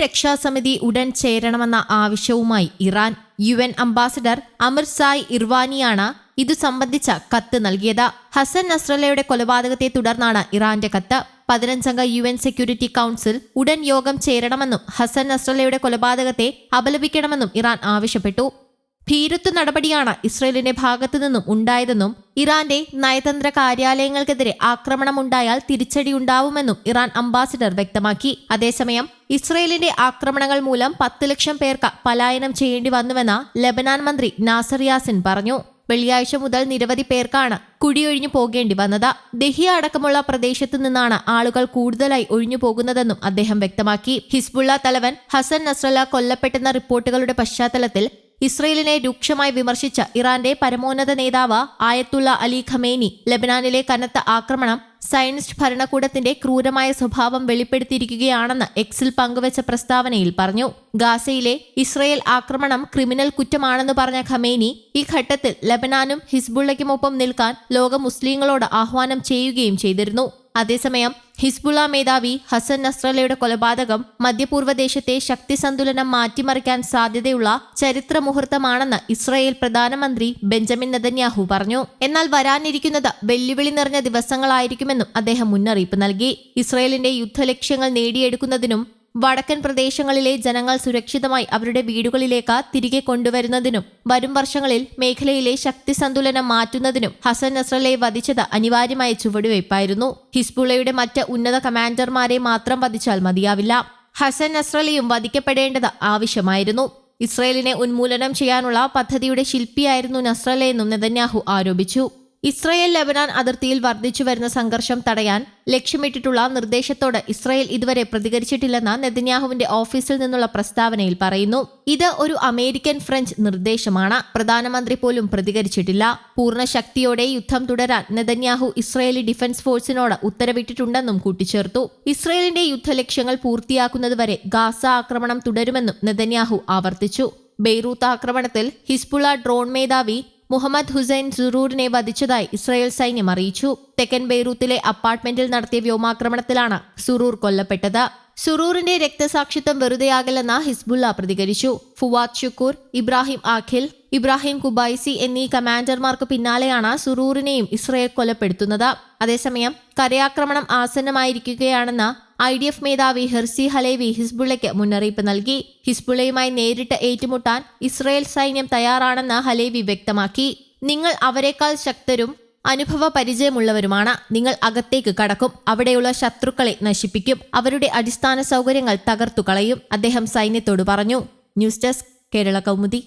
രക്ഷാസമിതി ഉടൻ ചേരണമെന്ന ആവശ്യവുമായി Iran U N ambassador Amir Saeid ഇർവാനിയാണ് ഇതു സംബന്ധിച്ച കത്ത് നൽകിയത്. ഹസൻ നസ്രലയുടെ കൊലപാതകത്തെ തുടർന്നാണ് ഇറാന്റെ കത്ത്. പതിനഞ്ചംഗ യു എൻ സെക്യൂരിറ്റി കൗൺസിൽ ഉടൻ യോഗം ചേരണമെന്നും ഹസൻ നസ്രലയുടെ കൊലപാതകത്തെ അപലപിക്കണമെന്നും ഇറാൻ ആവശ്യപ്പെട്ടു. ഭീരുത്വ നടപടിയാണ് ഇസ്രയേലിന്റെ ഭാഗത്തു നിന്നും ഉണ്ടായതെന്നും ഇറാന്റെ നയതന്ത്ര കാര്യാലയങ്ങൾക്കെതിരെ ആക്രമണം ഉണ്ടായാൽ ആക്രമണമുണ്ടായാൽ തിരിച്ചടിയുണ്ടാവുമെന്നും ഇറാൻ അംബാസിഡർ വ്യക്തമാക്കി. അതേസമയം ഇസ്രയേലിന്റെ ആക്രമണങ്ങൾ മൂലം പത്ത് ലക്ഷം പേർക്ക് പലായനം ചെയ്യേണ്ടി വന്നുവെന്ന് ലബനാൻ മന്ത്രി നാസർ യാസിൻ പറഞ്ഞു. വെള്ളിയാഴ്ച മുതൽ നിരവധി പേർക്കാണ് കുടിയൊഴിഞ്ഞു പോകേണ്ടി വന്നത്. ദഹിയ അടക്കമുള്ള പ്രദേശത്തു നിന്നാണ് ആളുകൾ കൂടുതലായി ഒഴിഞ്ഞു പോകുന്നതെന്നും അദ്ദേഹം വ്യക്തമാക്കി. ഹിസ്ബുള്ള തലവൻ ഹസൻ നസ്രല്ല കൊല്ലപ്പെട്ടെന്ന റിപ്പോർട്ടുകളുടെ പശ്ചാത്തലത്തിൽ ഇസ്രയേലിനെ രൂക്ഷമായി വിമർശിച്ച ഇറാന്റെ പരമോന്നത നേതാവ് ആയത്തുള്ള അലി ഖമേനി ലബനാനിലെ കനത്ത ആക്രമണം സയനിസ്റ്റ് ഭരണകൂടത്തിന്റെ ക്രൂരമായ സ്വഭാവം വെളിപ്പെടുത്തിയിരിക്കുകയാണെന്ന് എക്സിൽ പങ്കുവച്ച പ്രസ്താവനയിൽ പറഞ്ഞു. ഗാസയിലെ ഇസ്രയേൽ ആക്രമണം ക്രിമിനൽ കുറ്റമാണെന്ന് പറഞ്ഞ ഖമേനി ഈ ഘട്ടത്തിൽ ലബനാനും ഹിസ്ബുള്ളയ്ക്കുമൊപ്പം നിൽക്കാൻ ലോക മുസ്ലിങ്ങളോട് ആഹ്വാനം ചെയ്യുകയും ചെയ്തിരുന്നു. അതേസമയം ഹിസ്ബുള്ള മേധാവി ഹസൻ നസ്രലയുടെ കൊലപാതകം മധ്യപൂർവദേശത്തെ ശക്തി സന്തുലനം മാറ്റിമറിക്കാൻ സാധ്യതയുള്ള ചരിത്ര മുഹൂർത്തമാണെന്ന് ഇസ്രായേൽ പ്രധാനമന്ത്രി ബെഞ്ചമിൻ നെതന്യാഹു പറഞ്ഞു. എന്നാൽ വരാനിരിക്കുന്നത് വെല്ലുവിളി നിറഞ്ഞ ദിവസങ്ങളായിരിക്കുമെന്നും അദ്ദേഹം മുന്നറിയിപ്പ് നൽകി. ഇസ്രായേലിന്റെ യുദ്ധലക്ഷ്യങ്ങൾ നേടിയെടുക്കുന്നതിനും വടക്കൻ പ്രദേശങ്ങളിലെ ജനങ്ങൾ സുരക്ഷിതമായി അവരുടെ വീടുകളിലേക്ക് തിരികെ കൊണ്ടുവരുന്നതിനും വരും വർഷങ്ങളിൽ മേഖലയിലെ ശക്തി സന്തുലനം മാറ്റുന്നതിനും ഹസൻ നസ്രലെ വധിച്ചത് അനിവാര്യമായ ചുവടുവയ്പായിരുന്നു. ഹിസ്ബുള്ളയുടെ മറ്റ് ഉന്നത കമാൻഡർമാരെ മാത്രം വധിച്ചാൽ മതിയാവില്ല. ഹസൻ നസ്രലയും വധിക്കപ്പെടേണ്ടത് ആവശ്യമായിരുന്നു. ഇസ്രയേലിനെ ഉന്മൂലനം ചെയ്യാനുള്ള പദ്ധതിയുടെ ശില്പിയായിരുന്നു നസ്രലയെന്നും നെതന്യാഹു ആരോപിച്ചു. ഇസ്രയേൽ ലബനാൻ അതിർത്തിയിൽ വർദ്ധിച്ചു വരുന്ന സംഘർഷം തടയാൻ ലക്ഷ്യമിട്ടിട്ടുള്ള നിർദ്ദേശത്തോട് ഇസ്രയേൽ ഇതുവരെ പ്രതികരിച്ചിട്ടില്ലെന്ന് നെതന്യാഹുവിന്റെ ഓഫീസിൽ നിന്നുള്ള പ്രസ്താവനയിൽ പറയുന്നു. ഇത് ഒരു അമേരിക്കൻ ഫ്രഞ്ച് നിർദ്ദേശമാണ്. പ്രധാനമന്ത്രി പോലും പ്രതികരിച്ചിട്ടില്ല. പൂർണ ശക്തിയോടെ യുദ്ധം തുടരാൻ നെതന്യാഹു ഇസ്രയേലി ഡിഫൻസ് ഫോഴ്സിനോട് ഉത്തരവിട്ടിട്ടുണ്ടെന്നും കൂട്ടിച്ചേർത്തു. ഇസ്രയേലിന്റെ യുദ്ധലക്ഷ്യങ്ങൾ പൂർത്തിയാക്കുന്നതുവരെ ഗാസ ആക്രമണം തുടരുമെന്നും നെതന്യാഹു ആവർത്തിച്ചു. ബെയ്റൂത്ത് ആക്രമണത്തിൽ ഹിസ്ബുള ഡ്രോൺ മേധാവി മുഹമ്മദ് ഹുസൈൻ സുറൂറിനെ വധിച്ചതായി ഇസ്രായേൽ സൈന്യം അറിയിച്ചു. തെക്കൻ ബെയ്റൂത്തിലെ അപ്പാർട്ട്മെന്റിൽ നടത്തിയ വ്യോമാക്രമണത്തിലാണ് സുറൂർ കൊല്ലപ്പെട്ടത്. സുറൂറിന്റെ രക്തസാക്ഷിത്വം വെറുതെയാകില്ലെന്ന് ഹിസ്ബുല്ല പ്രതികരിച്ചു. ഫുവാദ് ഷുക്കൂർ ഇബ്രാഹിം ആഖിൽ ഇബ്രാഹിം കുബൈസി എന്നീ കമാൻഡർമാർക്ക് പിന്നാലെയാണ് സുറൂറിനെയും ഇസ്രയേൽ കൊലപ്പെടുത്തുന്നത്. അതേസമയം കരയാക്രമണം ആസന്നമായിരിക്കുകയാണെന്ന് ഐ ഡി എഫ് മേധാവി ഹെർസി ഹലേവി ഹിസ്ബുള്ളയ്ക്ക് മുന്നറിയിപ്പ് നൽകി. ഹിസ്ബുള്ളയുമായി നേരിട്ട് ഏറ്റുമുട്ടാൻ ഇസ്രയേൽ സൈന്യം തയ്യാറാണെന്ന് ഹലേവി വ്യക്തമാക്കി. നിങ്ങൾ അവരെക്കാൾ ശക്തരും അനുഭവ പരിചയമുള്ളവരുമാണ്. നിങ്ങൾ അകത്തേക്ക് കടക്കും. അവിടെയുള്ള ശത്രുക്കളെ നശിപ്പിക്കും. അവരുടെ അടിസ്ഥാന സൗകര്യങ്ങൾ തകർത്തു കളയും അദ്ദേഹം സൈന്യത്തോട് പറഞ്ഞു. News desk Kerala Kaumudi.